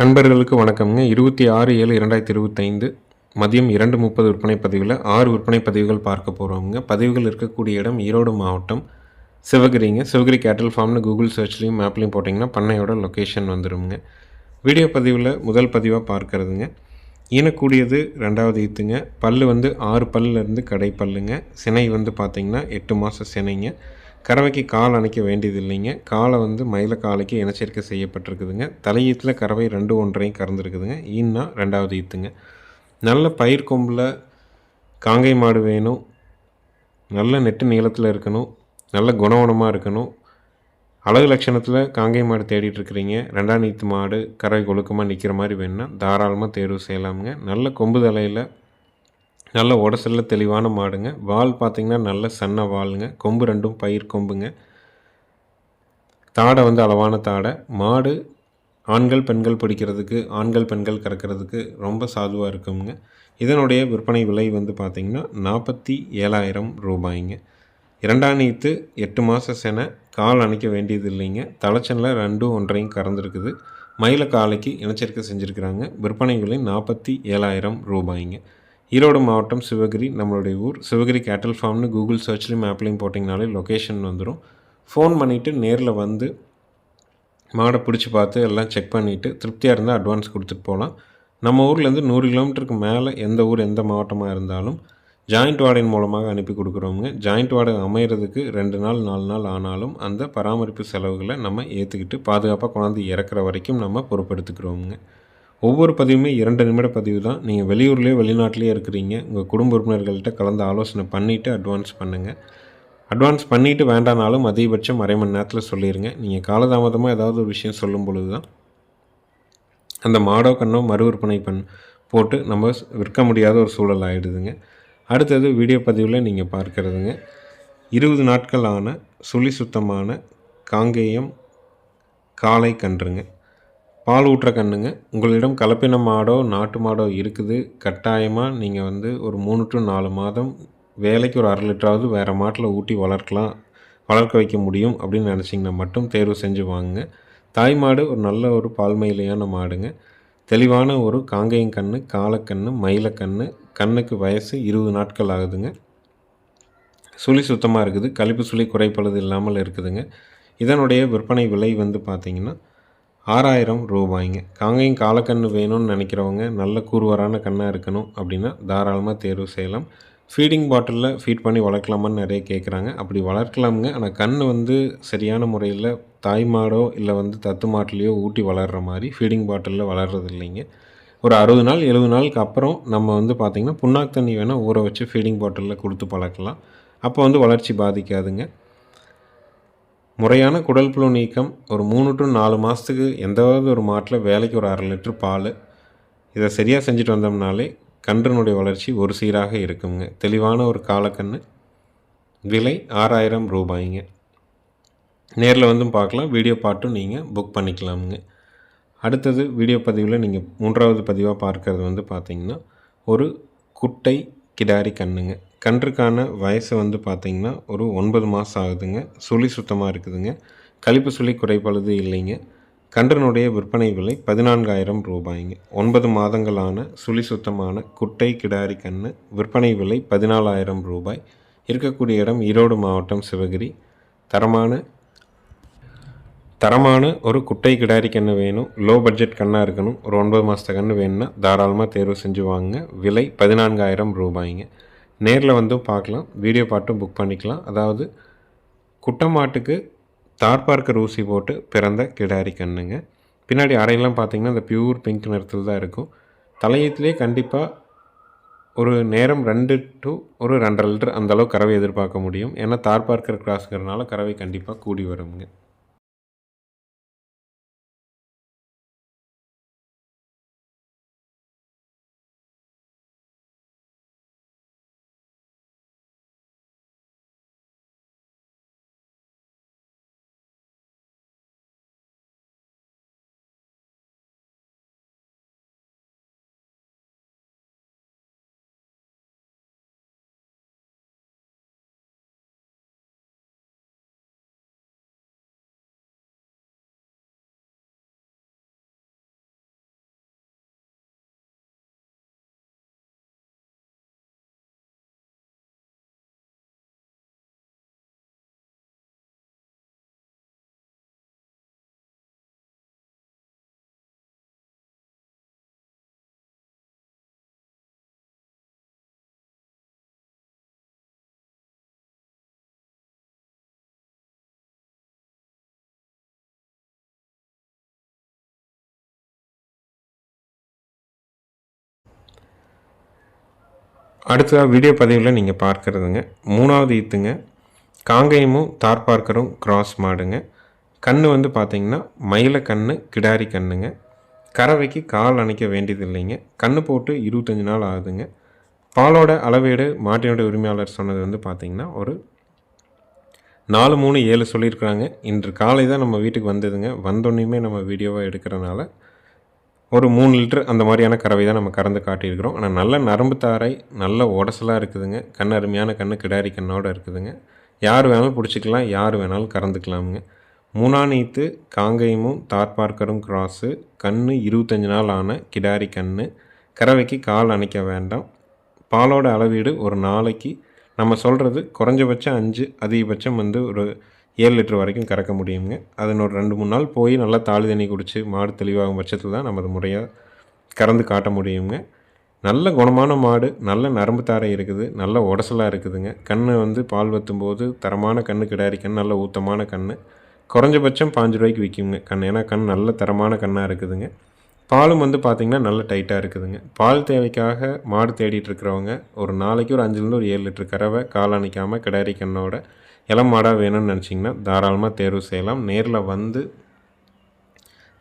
நண்பர்களுக்கு வணக்கம்ங்க. இருபத்தி ஆறு ஏழு இரண்டாயிரத்தி இருபத்தைந்து மதியம் இரண்டு முப்பது விற்பனை பதிவில் ஆறு விற்பனை பதிவுகள் பார்க்க போகிறோங்க பதிவுகள் இருக்கக்கூடிய இடம் ஈரோடு மாவட்டம் சிவகிரிங்க. சிவகிரி கேட்டல் ஃபார்ம்னு கூகுள் சர்ச்லேயும் மேப்லேயும் போட்டிங்கன்னா பண்ணையோட லொக்கேஷன் வந்துடுங்க வீடியோ பதிவில் முதல் பதிவாக பார்க்கறதுங்க. ஈனக்கூடியது ரெண்டாவது ஈத்துங்க. பல் வந்து ஆறு பல்லேருந்து கடை பல்லுங்க. சினை வந்து பார்த்திங்கன்னா எட்டு மாதம் சினைங்க. கறவைக்கு கால் அணைக்க வேண்டியது இல்லைங்க காலை வந்து மயில காலைக்கு இனச்சேர்க்கை செய்யப்பட்டிருக்குதுங்க. தலையீத்தில் கறவை ரெண்டு ஒன்றையும் கறந்துருக்குதுங்க. ஈன்னா ரெண்டாவது ஈத்துங்க. நல்ல பயிர் கொம்பில் காங்கை மாடு வேணும். நல்ல நெட்டு நீளத்தில் இருக்கணும். நல்ல குணவனமாக இருக்கணும். அழகு லட்சணத்தில் காங்கை மாடு தேடிட்டு இருக்கிறீங்க ரெண்டாம் நீத்து மாடு கறவை கொழுக்கமாக நிற்கிற மாதிரி வேணுன்னா தாராளமாக தேர்வு செய்யலாமுங்க. நல்ல கொம்பு தலையில் நல்ல உடசல்ல தெளிவான மாடுங்க. வால் பார்த்திங்கன்னா நல்ல சன்ன வாலுங்க. கொம்பு ரெண்டும் பயிர் கொம்புங்க. தாடை வந்து அளவான தாடை. மாடு ஆண்கள் பெண்கள் பிடிக்கிறதுக்கு ஆண்கள் பெண்கள் கறக்கிறதுக்கு ரொம்ப சாதுவாக இருக்குங்க. இதனுடைய விற்பனை விலை வந்து பார்த்திங்கன்னா நாற்பத்தி ஏழாயிரம் ரூபாய்ங்க. இரண்டாம் நீத்து எட்டு மாத சென கால் அணைக்க வேண்டியது இல்லைங்க தலைச்சனில் ரெண்டும் ஒன்றையும் கறந்துருக்குது. மயில காலைக்கு இணைச்சரிக்கை செஞ்சுருக்கிறாங்க. விற்பனை விலை நாற்பத்தி ஏழாயிரம் ரூபாய்ங்க. ஈரோடு மாவட்டம் சிவகிரி நம்மளுடைய ஊர். சிவகிரி கேட்டல் ஃபார்ம்னு கூகுள் சர்ச்லேயும் மேப்லேயும் போட்டிங்கனாலே லொக்கேஷன் வந்துடும் ஃபோன் பண்ணிவிட்டு நேரில் வந்து மாடை பிடிச்சி பார்த்து எல்லாம் செக் பண்ணிவிட்டு திருப்தியாக இருந்தால் அட்வான்ஸ் கொடுத்துட்டு போகலாம் நம்ம ஊர்லேருந்து நூறு கிலோமீட்டருக்கு மேலே எந்த ஊர் எந்த மாவட்டமாக இருந்தாலும் ஜாயிண்ட் வார்டின் மூலமாக அனுப்பி கொடுக்குறோங்க ஜாயிண்ட் வார்டு அமைகிறதுக்கு ரெண்டு நாள் நாலு நாள் ஆனாலும் அந்த பராமரிப்பு செலவுகளை நம்ம ஏற்றுக்கிட்டு பாதுகாப்பாக கொண்டாந்து இறக்குற வரைக்கும் நம்ம பொறுப்பெடுத்துக்கிறோங்க ஒவ்வொரு பதிவுமே இரண்டு நிமிட பதிவு தான். நீங்கள் வெளியூர்லேயோ வெளிநாட்டிலேயே இருக்கிறீங்க உங்கள் குடும்ப உறுப்பினர்கள்ட்ட கலந்து ஆலோசனை பண்ணிவிட்டு அட்வான்ஸ் பண்ணுங்கள் அட்வான்ஸ் பண்ணிவிட்டு வேண்டானாலும் அதிகபட்சம் அரை மணி நேரத்தில் சொல்லிடுங்க நீங்கள் காலதாமதமாக ஏதாவது ஒரு விஷயம் சொல்லும் பொழுது தான் அந்த மாடோ கண்ணோ மறு விற்பனை பண் போட்டு நம்ம விற்க முடியாத ஒரு சூழல் ஆகிடுதுங்க அடுத்தது வீடியோ பதிவில் நீங்கள் பார்க்குறதுங்க. இருபது நாட்களான சுழி சுத்தமான காங்கேயம் காலை கன்றுங்க. பால் ஊட்டுற கண்ணுங்க. உங்களிடம் கலப்பின மாடோ நாட்டு மாடோ இருக்குது. கட்டாயமாக நீங்கள் வந்து ஒரு மூணு டு நாலு மாதம் வேலைக்கு ஒரு அரை லிட்டராவது வேறு மாட்டில் ஊட்டி வளர்க்கலாம் வளர்க்க வைக்க முடியும் அப்படின்னு நினச்சிங்கன்னா மட்டும் தேர்வு செஞ்சு வாங்குங்க. தாய் மாடு ஒரு நல்ல ஒரு பால்மயிலையான மாடுங்க. தெளிவான ஒரு காங்கேயம் கன்று காலக்கண்ணு மயிலக்கண்ணு கண்ணுக்கு வயசு இருபது நாட்கள் ஆகுதுங்க. சுழி சுத்தமாக இருக்குது. கழிப்பு சுழி குறைப்பழுது இல்லாமல் இருக்குதுங்க. இதனுடைய விற்பனை விலை வந்து பார்த்திங்கன்னா ஆறாயிரம் ரூபாய்ங்க. காங்கையும் காலக்கன்று வேணும்னு நினைக்கிறவங்க நல்ல கூறுவரான கண்ணாக இருக்கணும் அப்படின்னா தாராளமாக தேர்வு செய்யலாம். ஃபீடிங் பாட்டிலில் ஃபீட் பண்ணி வளர்க்கலாமான்னு நிறைய கேட்குறாங்க அப்படி வளர்க்கலாமுங்க. ஆனால் கண் வந்து சரியான முறையில் தாய் மாடோ இல்லை வந்து தத்து மாட்டிலையோ ஊட்டி வளர்கிற மாதிரி ஃபீடிங் பாட்டிலில் வளர்கிறது இல்லைங்க. ஒரு அறுபது நாள் எழுபது நாளுக்கு அப்புறம் நம்ம வந்து பார்த்திங்கன்னா புண்ணாக்கு தண்ணி வேணால் ஊற வச்சு ஃபீடிங் பாட்டிலில் கொடுத்து பழக்கலாம். அப்போ வந்து வளர்ச்சி பாதிக்காதுங்க. முறையான குடல் புழு நீக்கம் ஒரு மூணு டு நாலு மாதத்துக்கு எந்தாவது ஒரு மாட்டில் வேலைக்கு ஒரு அரை லிட்டர் பால். இதை சரியாக செஞ்சுட்டு வந்தோம்னாலே கன்றுனுடைய வளர்ச்சி ஒரு சீராக இருக்குங்க. தெளிவான ஒரு காலக்கன்று விலை ஆறாயிரம் ரூபாய்ங்க. நேரில் வந்தும் பார்க்கலாம். வீடியோ பாட்டும் நீங்கள் புக் பண்ணிக்கலாமுங்க. அடுத்தது வீடியோ பதிவில் நீங்கள் மூன்றாவது பதிவாக பார்க்கறது வந்து பார்த்திங்கன்னா ஒரு குட்டை கிடாரி கண்ணுங்க. கன்றுக்கான வயசு வந்து பார்த்திங்கன்னா ஒரு ஒன்பது மாதம் ஆகுதுங்க. சுழி சுத்தமாக இருக்குதுங்க. கழிப்பு சுழி குறைபாடு இல்லைங்க. கன்றனுடைய விற்பனை விலை பதினான்காயிரம் ரூபாய்ங்க. ஒன்பது மாதங்களான சுழி சுத்தமான குட்டை கிடாரி கன்று விற்பனை விலை பதினாலாயிரம் ரூபாய். இருக்கக்கூடிய இடம் ஈரோடு மாவட்டம் சிவகிரி. தரமான தரமான ஒரு குட்டை கிடாரி கன்று வேணும். லோ பட்ஜெட் கண்ணாக இருக்கணும். ஒரு ஒன்பது மாதத்த கன்று வேணும்னா தாராளமாக தேர்வு செஞ்சு வாங்க விலை பதினான்காயிரம் ரூபாய்ங்க. நேரில் வந்தும் பார்க்கலாம். வீடியோ பார்ட்டும் புக் பண்ணிக்கலாம். அதாவது குட்டமாட்டுக்கு தார்பார்க்கர் ஊசி போட்டு பிறந்த கிடாரி கண்ணுங்க. பின்னாடி அறையெல்லாம் பார்த்திங்கன்னா இந்த பியூர் பிங்க் நிறத்தில் தான் இருக்கும். தலையத்திலே கண்டிப்பாக ஒரு நேரம் ரெண்டு டு ஒரு ரெண்டரை லிட்டர் அந்தளவு கறவை எதிர்பார்க்க முடியும். ஏன்னா தார்பார்க்கர் கிராஸ்ங்கிறதுனால கறவை கண்டிப்பாக கூடி வருங்க. அடுத்ததாக வீடியோ பதிவில் நீங்கள் பார்க்குறதுங்க. மூணாவது ஈத்துங்க. காங்கேயமும் தார்பார்க்கரும் கிராஸ் மாடுங்க. கண் வந்து பார்த்திங்கன்னா மயில கன்று கிடாரி கன்றுங்க கறவைக்கு கால் அணைக்க வேண்டியது இல்லைங்க கன்று போட்டு இருபத்தஞ்சி நாள் ஆகுதுங்க. பாலோட அளவீடு மாட்டினோட உரிமையாளர் சொன்னது வந்து பார்த்திங்கன்னா ஒரு நாலு மூணு ஏழு சொல்லியிருக்கிறாங்க. இன்று காலை தான் நம்ம வீட்டுக்கு வந்ததுங்க. வந்தோன்னையுமே நம்ம வீடியோவாக எடுக்கிறனால ஒரு மூணு லிட்டர் அந்த மாதிரியான கறவை தான் நம்ம கறந்து காட்டியிருக்கிறோம். ஆனால் நல்ல நரம்பு தாரை நல்ல உடசலாக இருக்குதுங்க. கண் அருமையான கண் கிடாரி கண்ணோடு இருக்குதுங்க. யார் வேணாலும் பிடிச்சிக்கலாம் யார் வேணாலும் கறந்துக்கலாமுங்க. மூணாநீத்து காங்கேயமும் தார்பார்க்கரும் கிராஸு கன்று இருபத்தஞ்சி நாள் ஆன கிடாரி கன்று கறவைக்கு கால் அணைக்க வேண்டாம். பாலோட அளவீடு ஒரு நாளைக்கு நம்ம சொல்கிறது குறைஞ்சபட்சம் அஞ்சு அதிகபட்சம் வந்து ஒரு ஏழு லிட்டர் வரைக்கும் கறக்க முடியுங்க அதன் ஒரு ரெண்டு மூணு நாள் போய் நல்லா தாலி தண்ணி குடித்து மாடு தெளிவாகும் பட்சத்தில் தான் நமது முறையாக கறந்து காட்ட முடியுங்க நல்ல குணமான மாடு நல்ல நரம்பு தாரை இருக்குது நல்ல உடசலாக இருக்குதுங்க. கண் வந்து பால் வற்றும் போது தரமான கன்று கிடாரி கண் நல்ல ஊத்தமான கண் குறைஞ்சபட்சம் பாஞ்சு ரூபாய்க்கு விற்குங்க கண் ஏன்னா கண் நல்ல தரமான கண்ணாக இருக்குதுங்க. பாலும் வந்து பார்த்திங்கன்னா நல்ல டைட்டாக இருக்குதுங்க. பால் தேவைக்காக மாடு தேடிட்டு இருக்கிறவங்க ஒரு நாளைக்கு ஒரு அஞ்சுலேருந்து ஒரு ஏழு லிட்டர் கறவை கால் அணைக்காமல் கிடாரி கண்ணோட இளம் மாடாக வேணும்னு நினச்சிங்கன்னா தாராளமாக தேர்வு செய்யலாம். நேரில் வந்து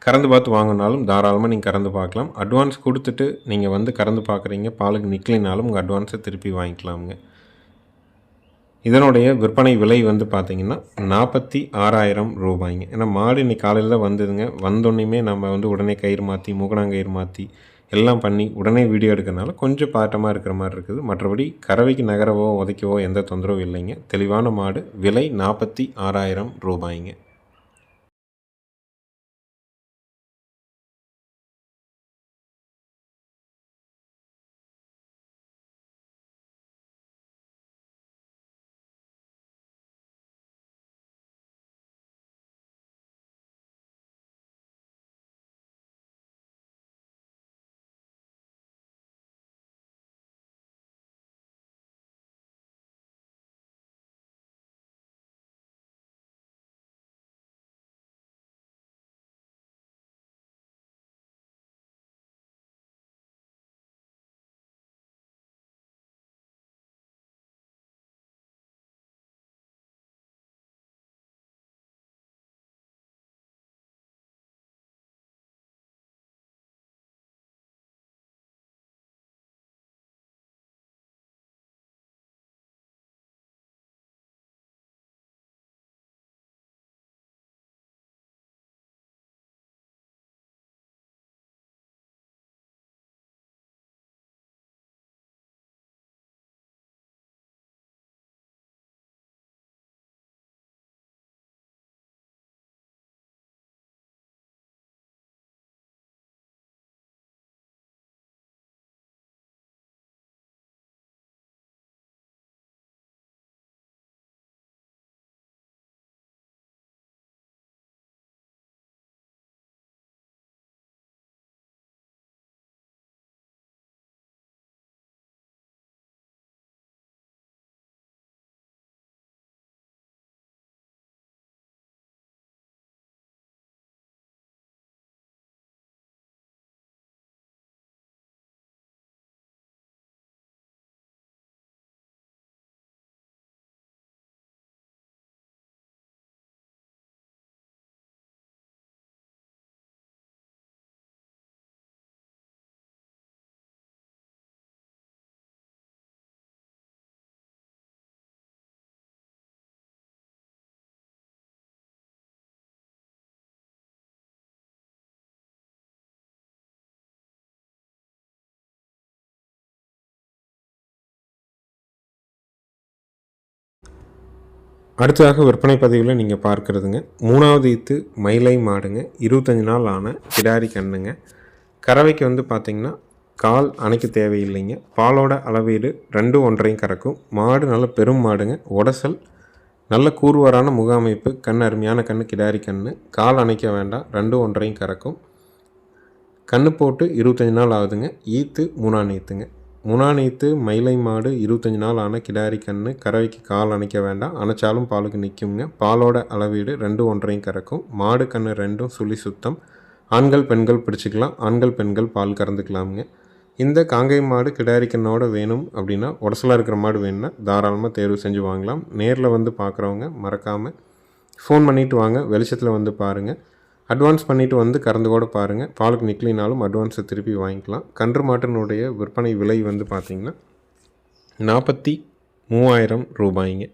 கறந்து பார்த்து வாங்கினாலும் தாராளமாக நீங்கள் கறந்து பார்க்கலாம். அட்வான்ஸ் கொடுத்துட்டு நீங்கள் வந்து கறந்து பார்க்குறீங்க பாலுக்கு நிற்கலினாலும் உங்கள் அட்வான்ஸை திருப்பி வாங்கிக்கலாமுங்க. இதனுடைய விற்பனை விலை வந்து பார்த்திங்கன்னா நாற்பத்தி ஆறாயிரம் ரூபாய்ங்க. ஏன்னா மாடு இன்றைக்கி காலையில் தான் வந்ததுங்க. வந்தோடனேயுமே நம்ம வந்து உடனே கயிறு மாற்றி மூக்கணாங்கயிறு மாற்றி எல்லாம் பண்ணி உடனே வீடியோ எடுக்கிறனால கொஞ்சம் பாட்டமாக இருக்கிற மாதிரி இருக்குது. மற்றபடி கறவைக்கு நகரவோ உதைக்கவோ எந்த தொந்தரவும் இல்லைங்க. தெளிவான மாடு விலை நாற்பத்தி ஆறாயிரம் ரூபாய்ங்க. அடுத்ததாக விற்பனை பதிவில் நீங்கள் பார்க்குறதுங்க. மூணாவது ஈத்து மயிலை மாடுங்க. இருபத்தஞ்சி நாள் ஆன கிடாரி கண்ணுங்க. கறவைக்கு வந்து பார்த்திங்கன்னா கால் அணைக்க தேவையில்லைங்க. பாலோட அளவீடு ரெண்டு ஒன்றையும் கறக்கும். மாடு நல்ல பெரும் மாடுங்க. உடசல் நல்ல கூர்வரான முகாமைப்பு கண் அருமையான கண் கிடாரி கண் கால் அணைக்க வேண்டாம் ரெண்டு ஒன்றையும் கறக்கும். கண்ணு போட்டு இருபத்தஞ்சி நாள் ஆகுதுங்க. ஈத்து மூணாம் ஈத்துங்க. முனாநீத்து மயிலை மாடு இருபத்தஞ்சி நாள் ஆன கிடாரி கன்று கறவைக்கு கால் அணைக்க வேண்டாம். அணைச்சாலும் பாலுக்கு நிற்குங்க பாலோட அளவீடு ரெண்டு ஒன்றையும் கறக்கும். மாடு கன்று ரெண்டும் சுழி சுத்தம். ஆண்கள் பெண்கள் பிடிச்சிக்கலாம். ஆண்கள் பெண்கள் பால் கறந்துக்கலாமுங்க. இந்த காங்கை மாடு கிடாரி கண்ணோட வேணும் அப்படின்னா உடசலாக இருக்கிற மாடு வேணும்னா தாராளமாக தேர்வு செஞ்சு வாங்கலாம். நேரில் வந்து பார்க்குறவங்க மறக்காமல் ஃபோன் பண்ணிவிட்டு வாங்க. வெளிச்சத்தில் வந்து பாருங்கள் அட்வான்ஸ் பண்ணிவிட்டு வந்து கறந்து கூட பாருங்கள் பாலுக்கு நிற்கலினாலும் அட்வான்ஸை திருப்பி வாங்கிக்கலாம். கன்று மாட்டினுடைய விற்பனை விலை வந்து பார்த்திங்கன்னா நாற்பத்தி மூவாயிரம் ரூபாய்ங்க.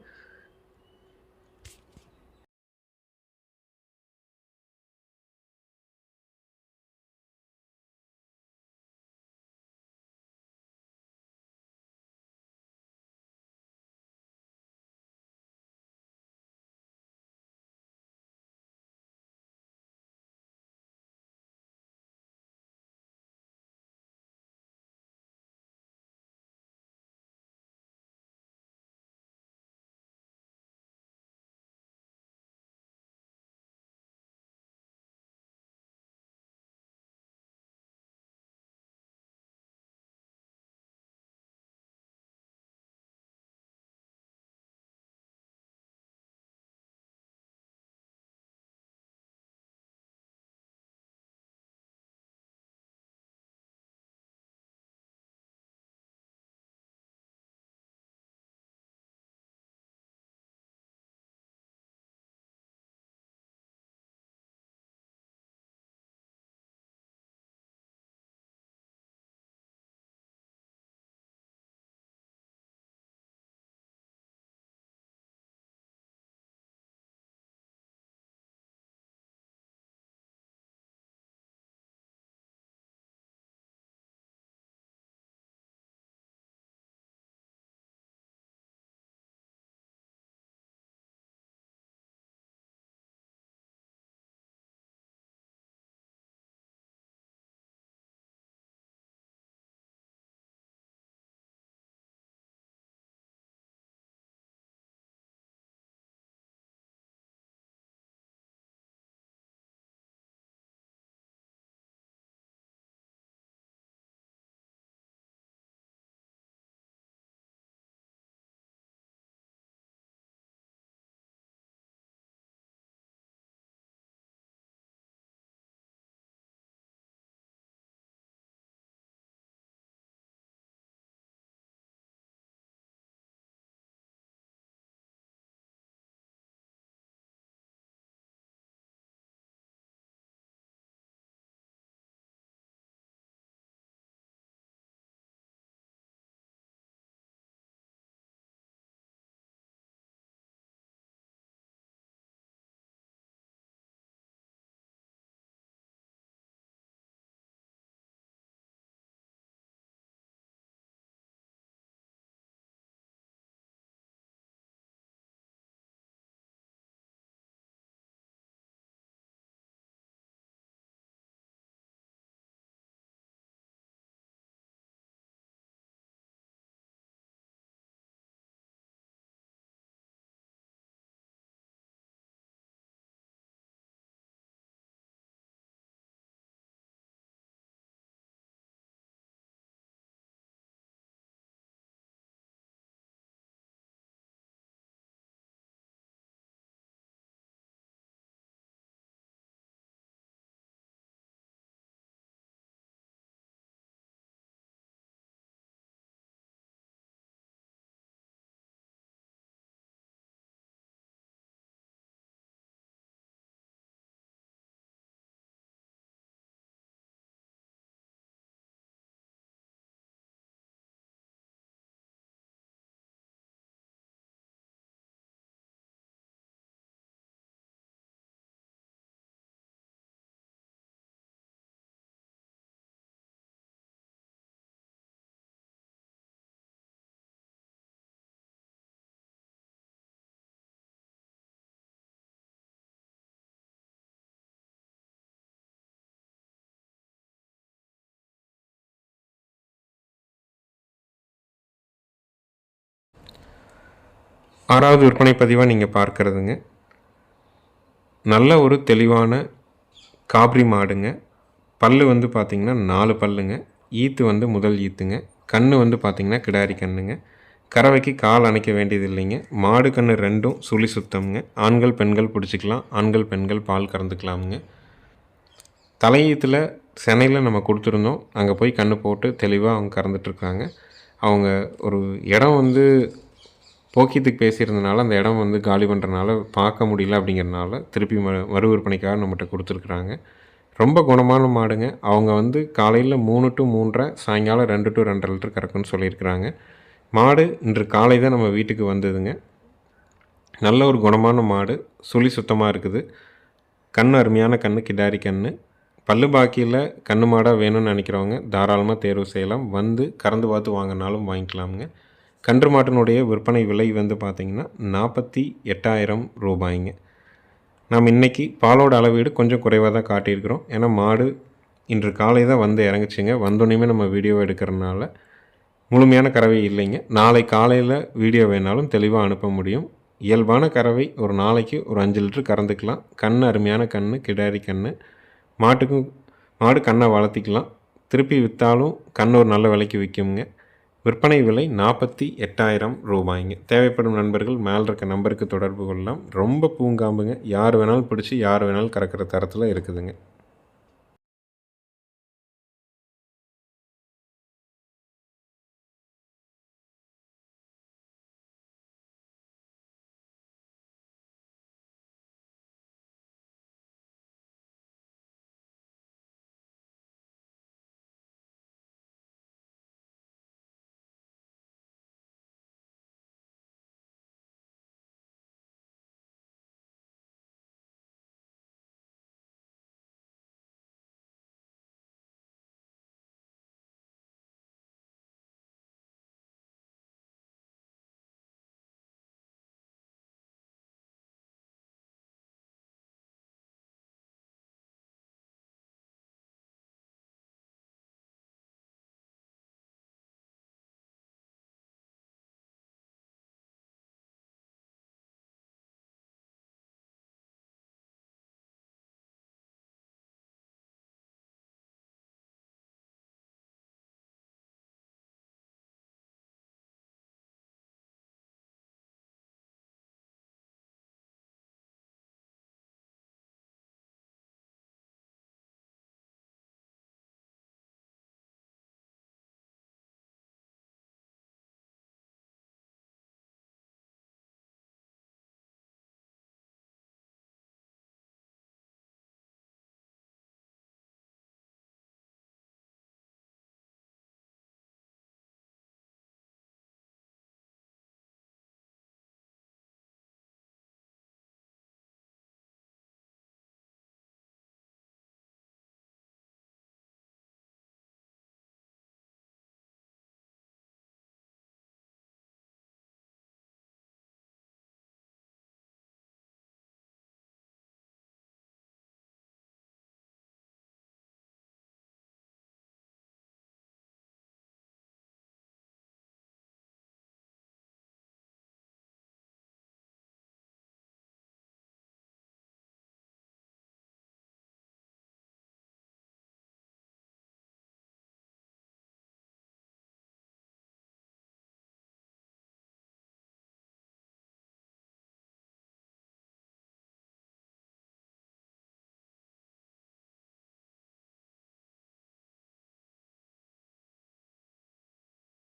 ஆறாவது விற்பனை பதிவாக நீங்கள் பார்க்குறதுங்க. நல்ல ஒரு தெளிவான காப்ரி மாடுங்க. பல்லு வந்து பார்த்திங்கன்னா நாலு பல்லுங்க. ஈத்து வந்து முதல் ஈத்துங்க. கண்ணு வந்து பார்த்திங்கன்னா கிடாரி கண்ணுங்க. கறவைக்கு கால் அணைக்க வேண்டியது இல்லைங்க. மாடு கன்று ரெண்டும் சுழி சுத்தம்ங்க. ஆண்கள் பெண்கள் பிடிச்சிக்கலாம். ஆண்கள் பெண்கள் பால் கறந்துக்கலாமுங்க. தலையீத்தில் சென்னையில் நம்ம கொடுத்துருந்தோம். அங்கே போய் கன்று போட்டு தெளிவாக அவங்க கறந்துட்டுருக்காங்க அவங்க ஒரு இடம் வந்து போக்கியத்துக்கு பேசியிருந்தனால அந்த இடம் வந்து காலி பண்ணுறனால பார்க்க முடியல அப்படிங்கிறனால திருப்பி மறு மறு விற்பனைக்காக நம்மகிட்ட கொடுத்துருக்குறாங்க. ரொம்ப குணமான மாடுங்க. அவங்க வந்து காலையில் மூணு டு மூன்றரை சாயங்காலம் ரெண்டு டு ரெண்டரை லிட்டர் கறக்குன்னு சொல்லியிருக்கிறாங்க. மாடு இன்று காலை தான் நம்ம வீட்டுக்கு வந்ததுங்க. நல்ல ஒரு குணமான மாடு. சுழி சுத்தமாக இருக்குது. கண் அருமையான கண் கிடாரி கண் பல்லு பாக்கியில் கண்ணு மாடாக வேணும்னு நினைக்கிறவங்க தாராளமாக தேர்வு செய்யலாம். வந்து கறந்து பார்த்து வாங்கினாலும் வாங்கிக்கலாமுங்க. கன்று மாட்டினுடைய விற்பனை விலை வந்து பார்த்திங்கன்னா நாற்பத்தி எட்டாயிரம் ரூபாய்ங்க. நாம் இன்றைக்கி பாலோட அளவீடு கொஞ்சம் குறைவாக தான் காட்டியிருக்கிறோம். ஏன்னா மாடு இன்று காலை தான் வந்து இறங்குச்சிங்க. வந்தோடனே நம்ம வீடியோ எடுக்கிறனால முழுமையான கறவை இல்லைங்க. நாளை காலையில் வீடியோ வேணாலும் தெளிவாக அனுப்ப முடியும். இயல்பான கறவை ஒரு நாளைக்கு ஒரு அஞ்சு லிட்டர் கறந்துக்கலாம். கண் அருமையான கண் கிடாரி கண் மாட்டுக்கும் மாடு கண்ணை வளர்த்திக்கலாம். திருப்பி விற்றாலும் கண் ஒரு நல்ல விலைக்கு விற்குங்க விற்பனை விலை நாற்பத்தி எட்டாயிரம் ரூபாய்ங்க. தேவைப்படும் நண்பர்கள் மேலே இருக்க நம்பருக்கு தொடர்பு கொள்ளலாம். ரொம்ப பூங்காம்புங்க. யார் வேணாலும் பிடிச்சி யார் வேணாலும் கறக்கிற தரத்தில் இருக்குதுங்க.